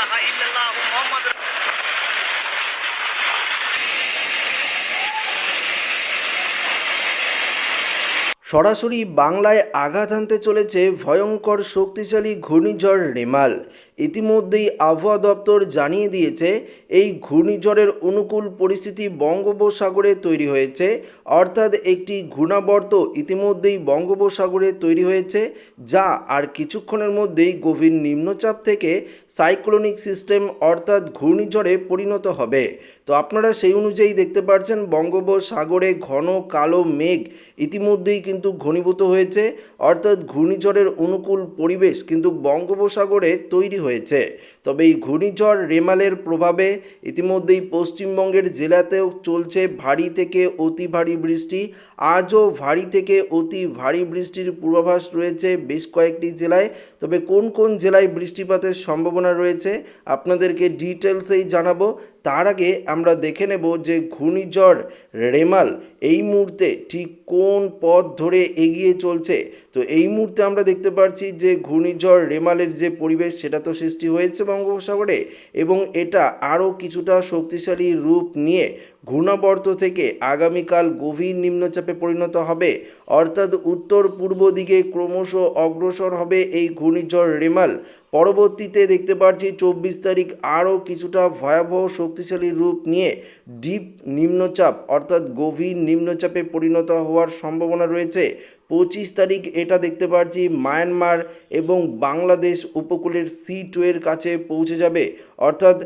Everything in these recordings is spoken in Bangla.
ইলাহা ইল্লাল্লাহ সরাসরি বাংলায় আঘাত আনতে চলেছে ভয়ঙ্কর শক্তিশালী ঘূর্ণিঝড় রেমাল। ইতিমধ্যেই আবহাওয়া দপ্তর জানিয়ে দিয়েছে, এই ঘূর্ণিঝড়ের অনুকূল পরিস্থিতি বঙ্গোপসাগরে তৈরি হয়েছে। অর্থাৎ একটি ঘূর্ণাবর্ত ইতিমধ্যেই বঙ্গোপসাগরে তৈরি হয়েছে, যা আর কিছুক্ষণের মধ্যেই গভীর নিম্নচাপ থেকে সাইক্লোনিক সিস্টেম অর্থাৎ ঘূর্ণিঝড়ে পরিণত হবে। তো আপনারা সেই অনুযায়ী দেখতে পাচ্ছেন বঙ্গোপসাগরে ঘন কালো মেঘ ইতিমধ্যেই কিন্তু ঘনীভূত হয়েছে। অর্থাৎ ঘূর্ণিঝড়ের অনুকূল পরিবেশ কিন্তু বঙ্গোপসাগরে তৈরি হয়েছে। তবে এই ঘূর্ণিঝড় রেমালের প্রভাবে ইতিমধ্যেই পশ্চিমবঙ্গের জেলাতেও চলছে ভারী থেকে অতি ভারী বৃষ্টি। আজও ভারী থেকে অতি ভারী বৃষ্টির পূর্বাভাস রয়েছে বেশ কয়েকটি জেলায়। তবে কোন কোন জেলায় বৃষ্টিপাতের সম্ভাবনা রয়েছে আপনাদেরকে ডিটেলসেই জানাব। তার আগে আমরা দেখে নেব যে ঘূর্ণিঝড় রেমাল এই মুহূর্তে ঠিক কোন পথ ধরে এগিয়ে চলছে। তো এই মুহূর্তে আমরা দেখতে পাচ্ছি যে ঘূর্ণিঝড় রেমালের যে পরিবেশ, সেটা তো সৃষ্টি হয়েছে বঙ্গোপসাগরে এবং এটা আরও কিছুটা শক্তিশালী রূপ নিয়ে ঘূর্ণাবর্ত থেকে আগামীকাল গভীর নিম্নচাপে পরিণত হবে। অর্থাৎ উত্তর পূর্ব দিকে ক্রমশ অগ্রসর হবে এই ঘূর্ণিঝড় রেমাল। পরবর্তীতে দেখতে পাচ্ছি চব্বিশ তারিখ আরও কিছুটা ভয়াবহ শক্তিশালী রূপ নিয়ে ডিপ নিম্নচাপ অর্থাৎ গভীর নিম্নচাপে পরিণত হওয়ার সম্ভাবনা রয়েছে। পঁচিশ তারিখ এটা দেখতে পাচ্ছি মায়ানমার এবং বাংলাদেশ উপকূলের সি টুয়ের কাছে পৌঁছে যাবে। অর্থাৎ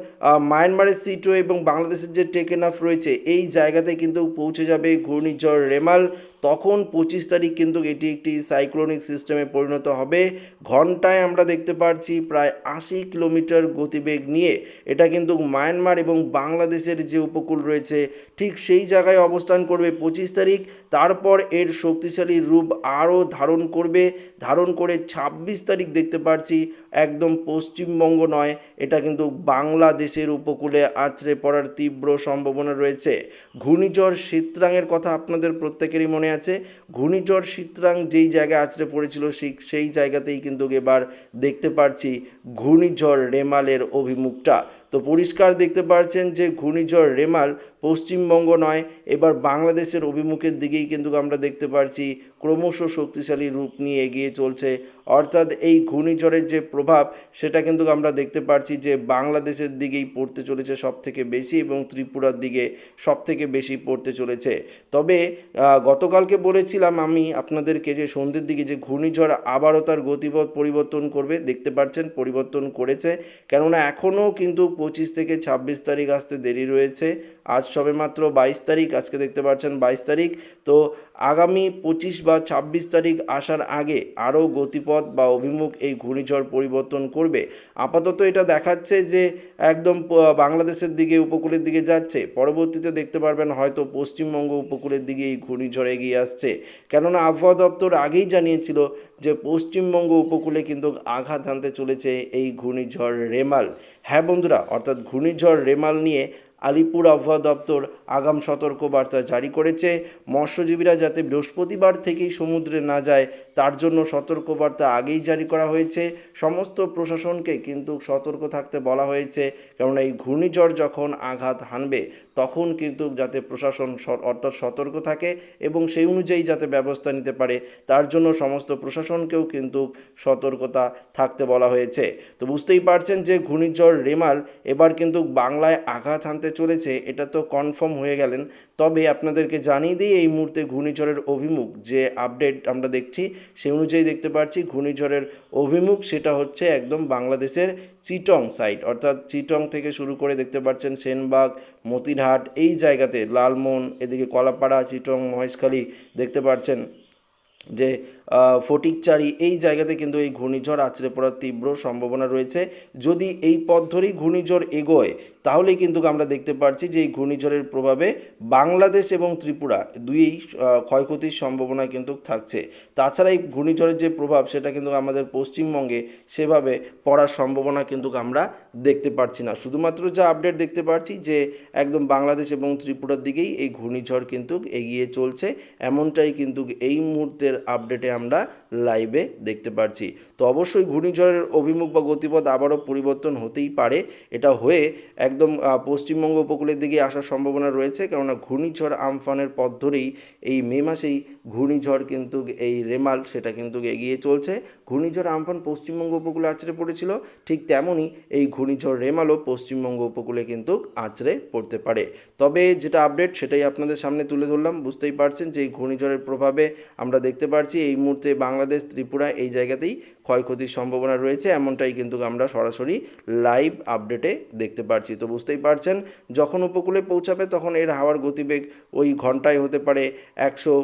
মায়ানমারের সি টু এবং বাংলাদেশের যে টেকেনাফ রয়েছে, এই জায়গাতে কিন্তু পৌঁছে যাবে ঘূর্ণিঝড় রেমাল। তখন পঁচিশ তারিখ কিন্তু এটি একটি সাইক্লোনিক সিস্টেমে পরিণত হবে। ঘন্টায় আমরা দেখতে পাচ্ছি প্রায় আশি কিলোমিটার গতিবেগ নিয়ে। এটা কিন্তু মায়ানমার এবং বাংলাদেশের যে উপকূল রয়েছে, ঠিক সেই জায়গায় অবস্থান করবে পঁচিশ তারিখ। তারপর এর শক্তিশালী রূপ আরও ধারণ করবে। ধারণ করে ছাব্বিশ তারিখ দেখতে পাচ্ছি একদম পশ্চিমবঙ্গ নয়, এটা কিন্তু বাংলাদেশের উপকূলে আছড়ে পড়ার তীব্র সম্ভাবনা রয়েছে। ঘূর্ণিঝড় শীতরাঙের কথা আপনাদের প্রত্যেকেরই মনে আছে। ঘূর্ণিঝড় শীতরাং যেই জায়গায় আছড়ে পড়েছিল সেই জায়গাতেই কিন্তু এবার দেখতে পাচ্ছি ঘূর্ণিঝড় রেমালের অভিমুখটা। তো পরিষ্কার দেখতে পাচ্ছেন যে ঘূর্ণিঝড় রেমাল পশ্চিমবঙ্গ নয়, এবার বাংলাদেশের অভিমুখের দিকেই কিন্তু আমরা দেখতে পাচ্ছি ক্রমশ শক্তিশালী রূপ নিয়ে এগিয়ে চলছে। অর্থাৎ এই ঘূর্ণিঝড়ের যে প্রভাব, সেটা কিন্তু আমরা দেখতে পাচ্ছি যে বাংলাদেশের দিকেই পড়তে চলেছে সব থেকে বেশি এবং ত্রিপুরার দিকে সব থেকে বেশি পড়তে চলেছে। তবে গতকালকে বলেছিলাম আমি আপনাদেরকে যে সন্ধ্যের দিকে যে ঘূর্ণিঝড় আবারও তার গতিপথ পরিবর্তন করবে, দেখতে পাচ্ছেন পরিবর্তন করেছে। কেননা এখনও কিন্তু পঁচিশ থেকে ছাব্বিশ তারিখ আসতে দেরি রয়েছে। আজ সবে মাত্র বাইশ তারিখ, আজকে দেখতে পাচ্ছেন বাইশ তারিখ। তো আগামী পঁচিশ বা ছাব্বিশ তারিখ আসার আগে আরও গতিপথ বা অভিমুখ এই ঘূর্ণিঝড় পরিবর্তন করবে। আপাতত এটা দেখাচ্ছে যে একদম বাংলাদেশের দিকে, উপকূলের দিকে যাচ্ছে। পরবর্তীতে দেখতে পারবেন হয়তো পশ্চিমবঙ্গ উপকূলের দিকে এই ঘূর্ণিঝড় এগিয়ে আসছে। কেননা আবহাওয়া দপ্তর আগেই জানিয়েছিল যে পশ্চিমবঙ্গ উপকূলে কিন্তু আঘাত আনতে চলেছে এই ঘূর্ণিঝড় রেমাল। হ্যাঁ বন্ধুরা, অর্থাৎ ঘূর্ণিঝড় রেমাল নিয়ে আলিপুর আবহাওয়া দপ্তর আগাম সতর্কবার্তা জারি করেছে। মৎস্যজীবীরা যাতে বৃহস্পতিবার থেকেই সমুদ্রে না যায়, তার জন্য সতর্কবার্তা আগেই জারি করা হয়েছে। সমস্ত প্রশাসনকে কিন্তু সতর্ক থাকতে বলা হয়েছে, কেননা এই ঘূর্ণিঝড় যখন আঘাত হানবে, তখন কিন্তু যাতে প্রশাসন অর্থাৎ সতর্ক থাকে এবং সেই অনুযায়ী যাতে ব্যবস্থা নিতে পারে, তার জন্য সমস্ত প্রশাসনকেও কিন্তু সতর্কতা থাকতে বলা হয়েছে। তো বুঝতেই পারছেন যে ঘূর্ণিঝড় রেমাল এবার কিন্তু বাংলায় আঘাত হানতে চলেছে, এটা তো কনফার্ম হয়ে গেলেন। তবে আপনাদেরকে জানিয়ে দিই, এই মুহূর্তে ঘূর্ণিঝড়ের অভিমুখ যে আপডেট আমরা দেখছি সেই অনুযায়ী দেখতে পাচ্ছি ঘূর্ণিঝড়ের অভিমুখ সেটা হচ্ছে একদম বাংলাদেশের চিটং সাইড অর্থাৎ চিটং থেকে শুরু করে দেখতে পাচ্ছেন সেনবাগ, মতিরহাট, এই জায়গাতে লালমোহন, এদিকে কলাপাড়া, চিটং, মহেশখালী দেখতে পাচ্ছেন যে ফটিকচারি, এই জায়গাতে কিন্তু এই ঘূর্ণিঝড় আছড়ে পড়ার তীব্র সম্ভাবনা রয়েছে। যদি এই পথ ধরেই ঘূর্ণিঝড় এগোয় তাহলেই কিন্তু আমরা দেখতে পাচ্ছি যে এই ঘূর্ণিঝড়ের প্রভাবে বাংলাদেশ এবং ত্রিপুরা আহ, ক্ষয়ক্ষতির সম্ভাবনা কিন্তু থাকছে। তাছাড়া এই ঘূর্ণিঝড়ের যে প্রভাব সেটা কিন্তু আমাদের পশ্চিমবঙ্গে সেভাবে পড়ার সম্ভাবনা কিন্তু আমরা দেখতে পাচ্ছি না। শুধুমাত্র যা আপডেট দেখতে পাচ্ছি যে একদম বাংলাদেশ এবং ত্রিপুরার দিকেই এই ঘূর্ণিঝড় কিন্তু এগিয়ে চলছে এমনটাই কিন্তু এই মুহূর্তের আপডেটে আমরা লাইভে দেখতে পাচ্ছি তো অবশ্যই ঘূর্ণিঝড়ের অভিমুখ বা গতিপথ আবারও পরিবর্তন হতেই পারে। এটা হয়ে একদম পশ্চিমবঙ্গ উপকূলের দিকে আসার সম্ভাবনা রয়েছে। কেননা, ঘূর্ণিঝড় আমফানের পথ ধরেই এই মে মাসেই ঘূর্ণিঝড় কিন্তু এই রেমাল সেটা কিন্তু এগিয়ে চলছে। ঘূর্ণিঝড় আমফান পশ্চিমবঙ্গ উপকূলে আছড়ে পড়েছিল, ঠিক তেমনই এই ঘূর্ণিঝড় রেমালও পশ্চিমবঙ্গ উপকূলে কিন্তু আছড়ে পড়তে পারে। তবে যেটা আপডেট সেটাই আপনাদের সামনে তুলে ধরলাম, বুঝতেই পারছেন যে এই ঘূর্ণিঝড়ের প্রভাবে আমরা দেখতে পারছি এই মুহূর্তে বাংলাদেশ, ত্রিপুরা এই জায়গাতেই ক্ষয়ক্ষতির সম্ভাবনা রয়েছে, এমনটাই কিন্তু আমরা সরাসরি লাইভ আপডেটে দেখতে পারছি। তো বুঝতেই পারছেন, যখন উপকূলে পৌঁছাবে তখন এর হাওয়ার গতিবেগ ওই ঘন্টায় হতে পারে একশো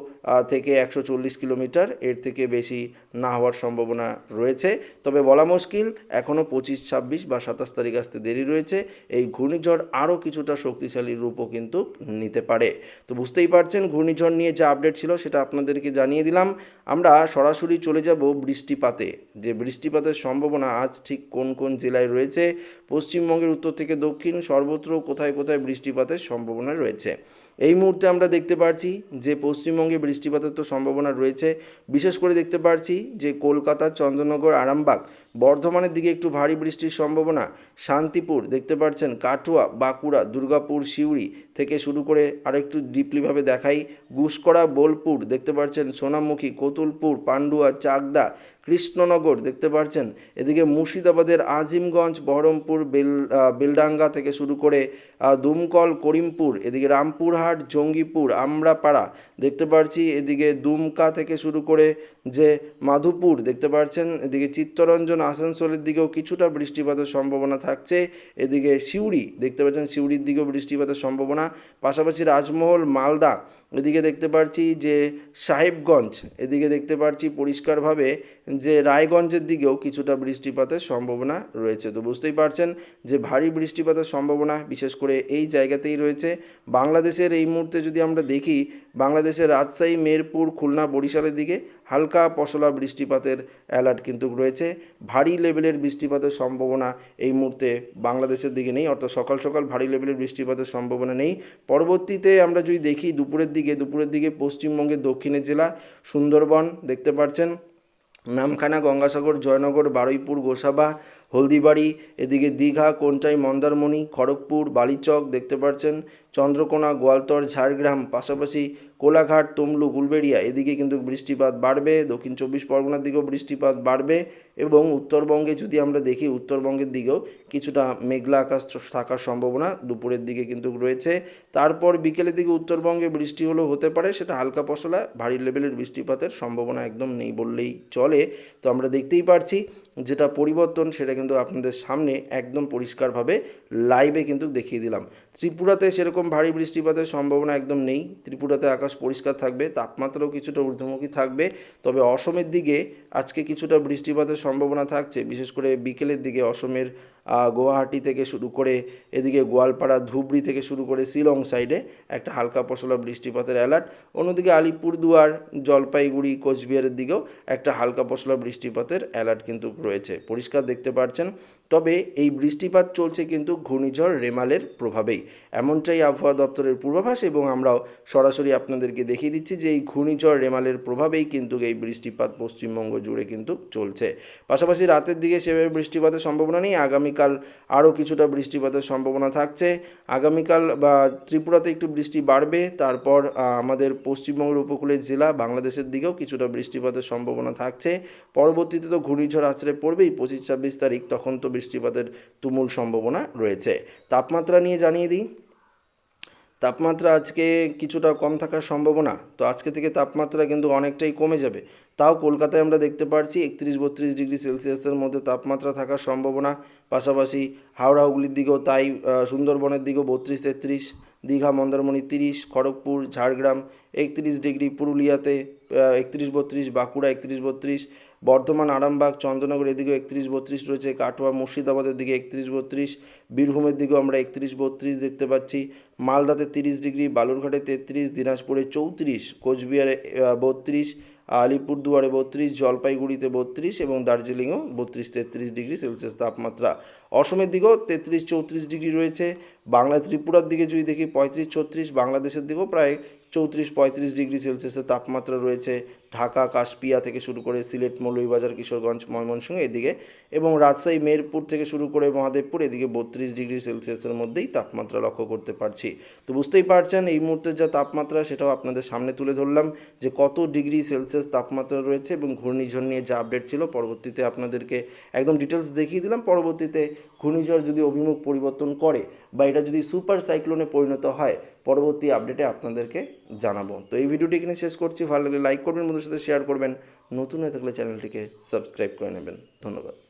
থেকে একশো চল্লিশ কিলোমিটার, এর থেকে বেশি না হওয়ার সম্ভাবনা রয়েছে। তবে বলা মুশকিল এখনও পঁচিশ, ছাব্বিশ বা সাতাশ তারিখ আসতে দেরি রয়েছে। এই ঘূর্ণিঝড় আরও কিছুটা শক্তিশালী রূপও কিন্তু নিতে পারে। তো বুঝতেই পারছেন ঘূর্ণিঝড় নিয়ে যে আপডেট ছিল সেটা আপনাদেরকে জানিয়ে দিলাম। আমরা সরাসরি চলে যাব বৃষ্টিপাতে। যে বৃষ্টিপাতের সম্ভাবনা আজ ঠিক কোন কোন জেলায় রয়েছে? পশ্চিমবঙ্গের উত্তর থেকে দক্ষিণ, সর্বত্র কোথায় কোথায় বৃষ্টিপাতের সম্ভাবনা রয়েছে? এই মুহূর্তে আমরা দেখতে পাচ্ছি যে পশ্চিমবঙ্গে বৃষ্টিপাতের তো সম্ভাবনা রয়েছে। বিশেষ করে দেখতে পাচ্ছি যে কলকাতা চন্দ্রনগর আরামবাগ বর্ধমানের দিকে একটু ভারী বৃষ্টির সম্ভাবনা। শান্তিপুর দেখতে পাচ্ছেন কাটুয়া, বাঁকুড়া, দুর্গাপুর, সিউড়ি থেকে শুরু করে আরেকটু ডিপলিভাবে দেখাই। গুসকরা বোলপুর দেখতে পাচ্ছেন সোনামুখী, কতুলপুর, পান্ডুয়া, চাকদা কৃষ্ণনগর, দেখতে পাচ্ছেন এদিকে মুর্শিদাবাদের আজিমগঞ্জ, বহরমপুর, বেল বেলডাঙ্গা থেকে শুরু করে দুমকল, করিমপুর, এদিকে রামপুরহাট, জঙ্গিপুর, আমরাপাড়া, দেখতে পাচ্ছি এদিকে দুমকা থেকে শুরু করে যে মাধুপুর, দেখতে পাচ্ছেন এদিকে চিত্তরঞ্জন আসানসোলের দিকেও কিছুটা বৃষ্টিপাতের সম্ভাবনা থাকছে। এদিকে সিউড়ি, দেখতে পাচ্ছেন সিউড়ির দিকেও বৃষ্টিপাতের সম্ভাবনা। পাশাপাশি রাজমহল, মালদা এদিকে দেখতে পাচ্ছি যে সাহেবগঞ্জ, এদিকে দেখতে পাচ্ছি পরিষ্কারভাবে যে রায়গঞ্জের দিকেও কিছুটা বৃষ্টিপাতের সম্ভাবনা রয়েছে। তো বুঝতেই পারছেন যে ভারী বৃষ্টিপাতের সম্ভাবনা বিশেষ করে এই জায়গাতেই রয়েছে। বাংলাদেশের এই মুহূর্তে যদি আমরা দেখি বাংলাদেশের রাজশাহী, মেরপুর, খুলনা, বরিশালের দিকে হালকা পশলা বৃষ্টিপাতের অ্যালার্ট কিন্তু রয়েছে। ভারী লেভেলের বৃষ্টিপাতের সম্ভাবনা এই মুহূর্তে বাংলাদেশের দিকে নেই, অর্থাৎ সকাল সকাল ভারী লেভেলের বৃষ্টিপাতের সম্ভাবনা নেই। পরবর্তীতে আমরা যদি দেখি দুপুরের দিকে দুপুরের দিকে পশ্চিমবঙ্গের দক্ষিণের জেলা, সুন্দরবন, দেখতে পাচ্ছেন, নামখানা, গঙ্গাসাগর, জয়নগর, বারুইপুর, গোসাবা হলদিবাড়ি, এদিকে দীঘা, কোনটাই, মন্দারমণি, খড়গপুর, বালিচক দেখতে পাচ্ছেন চন্দ্রকোনা, গোয়ালতর, ঝাড়গ্রাম, পাশাপাশি কোলাঘাট, তমলু, গুলবেড়িয়া, এদিকে কিন্তু বৃষ্টিপাত বাড়বে, দক্ষিণ চব্বিশ পরগনার দিকেও বৃষ্টিপাত বাড়বে এবং উত্তরবঙ্গে যদি আমরা দেখি, উত্তরবঙ্গের দিকেও কিছুটা মেঘলা আকাশ থাকার সম্ভাবনা দুপুরের দিকে কিন্তু রয়েছে। তারপর বিকেলের দিকে উত্তরবঙ্গে বৃষ্টি হলেও হতে পারে, সেটা হালকা পশলা, ভারী লেভেলের বৃষ্টিপাতের সম্ভাবনা একদম নেই বললেই চলে। তো আমরা দেখতেই পারছি যেটা পরিবর্তন সেটা কিন্তু আপনাদের সামনে একদম পরিষ্কারভাবে লাইভে কিন্তু দেখিয়ে দিলাম। ত্রিপুরাতে সেরকম ভারী বৃষ্টিপাতের সম্ভাবনা একদম নেই। ত্রিপুরাতে আকাশ পরিষ্কার থাকবে, তাপমাত্রাও কিছুটা ঊর্ধ্বমুখী থাকবে। তবে অসমের দিকে আজকে কিছুটা বৃষ্টিপাতের সম্ভাবনা থাকছে। বিশেষ করে বিকেলের দিকে অসমের গুয়াহাটি থেকে শুরু করে এদিকে গোয়ালপাড়া, ধুবড়ি থেকে শুরু করে শিলং সাইডে একটা হালকা পশলা বৃষ্টিপাতের অ্যালার্ট অন্যদিকে আলিপুরদুয়ার, জলপাইগুড়ি, কোচবিহারের দিকেও একটা হালকা পশলা বৃষ্টিপাতের অ্যালার্ট কিন্তু রয়েছে। পরিষ্কার দেখতে পাচ্ছেন তবে এই বৃষ্টিপাত চলছে কিন্তু ঘূর্ণিঝড় রেমালের প্রভাবেই। এমনটাই আবহাওয়া দপ্তরের পূর্বাভাস এবং আমরাও সরাসরি আপনাদেরকে দেখিয়ে দিচ্ছি যে এই ঘূর্ণিঝড় রেমালের প্রভাবেই কিন্তু এই বৃষ্টিপাত পশ্চিমবঙ্গ জুড়ে কিন্তু চলছে। পাশাপাশি রাতের দিকে সেভাবে বৃষ্টিপাতের সম্ভাবনা নেই। আগামীকাল আরও কিছুটা বৃষ্টিপাতের সম্ভাবনা থাকছে। আগামীকাল বা ত্রিপুরাতে একটু বৃষ্টি বাড়বে। তারপর আমাদের পশ্চিমবঙ্গের উপকূলের জেলা বাংলাদেশের দিকেও কিছুটা বৃষ্টিপাতের সম্ভাবনা থাকছে। পরবর্তীতে তো ঘূর্ণিঝড় আছড়ে পড়বেই। পঁচিশ ছাব্বিশ তারিখ তখন তো বৃষ্টিপাতের তুমুল সম্ভাবনা রয়েছে। তাপমাত্রা নিয়ে জানিয়ে দিই। তাপমাত্রা আজকে কিছুটা কম থাকার সম্ভাবনা, তো আজকে থেকে তাপমাত্রা কিন্তু অনেকটাই কমে যাবে। তাও কলকাতায় আমরা দেখতে পাচ্ছি একত্রিশ বত্রিশ ডিগ্রি সেলসিয়াসের মধ্যে তাপমাত্রা থাকার সম্ভাবনা। পাশাপাশি হাওড়া, হুগলির দিকেও তাই সুন্দরবনের দিকেও বত্রিশ তেত্রিশ, দীঘা, মন্দারমণি তিরিশ, খড়গপুর, ঝাড়গ্রাম একত্রিশ ডিগ্রি, পুরুলিয়াতে একত্রিশ বত্রিশ, বাঁকুড়া একত্রিশ বত্রিশ বর্ধমান, আরামবাগ, চন্দ্রনগর, এদিকেও একত্রিশ বত্রিশ রয়েছে, কাটোয়া, মুর্শিদাবাদের দিকে একত্রিশ বত্রিশ, বীরভূমের দিকেও আমরা একত্রিশ বত্রিশ দেখতে পাচ্ছি, মালদাতে তিরিশ ডিগ্রি, বালুরঘাটে তেত্রিশ, দিনাজপুরে চৌত্রিশ, কোচবিহারে বত্রিশ, আলিপুরদুয়ারে বত্রিশ, জলপাইগুড়িতে বত্রিশ এবং দার্জিলিংও বত্রিশ, তেত্রিশ ডিগ্রি সেলসিয়াস তাপমাত্রা। অসমের দিকেও তেত্রিশ, চৌত্রিশ ডিগ্রি রয়েছে, বাংলা ত্রিপুরার দিকে যদি দেখি পঁয়ত্রিশ, ছত্রিশ, বাংলাদেশের দিকেও প্রায় চৌত্রিশ পঁয়ত্রিশ ডিগ্রি সেলসিয়াসের তাপমাত্রা রয়েছে ঢাকা, কাশপিয়া থেকে শুরু করে সিলেট, মৌলভীবাজার, কিশোরগঞ্জ, ময়মনসিংহ এদিকে এবং রাজশাহী মেরপুর থেকে শুরু করে মহাদেবপুর এদিকে বত্রিশ ডিগ্রি সেলসিয়াসের মধ্যেই তাপমাত্রা লক্ষ্য করতে পারছি। তো বুঝতেই পারছেন, এই মুহূর্তে যা তাপমাত্রা সেটাও আপনাদের সামনে তুলে ধরলাম যে কত ডিগ্রি সেলসিয়াস তাপমাত্রা রয়েছে এবং ঘূর্ণিঝড় নিয়ে যা আপডেট ছিল, পরবর্তীতে আপনাদেরকে একদম ডিটেলস দেখিয়ে দিলাম। পরবর্তীতে ঘূর্ণিঝড় যদি অভিমুখ পরিবর্তন করে বা এটা যদি সুপার সাইক্লোনে পরিণত হয়, পরবর্তী আপডেটে আপনাদেরকে জানাব। তো এই ভিডিওটি এখানে শেষ করছি। ভালো লাগলে লাইক করবেন, বন্ধুদের সাথে শেয়ার করবেন। নতুন হয়ে থাকলে চ্যানেলটিকে সাবস্ক্রাইব করে নেবেন। ধন্যবাদ।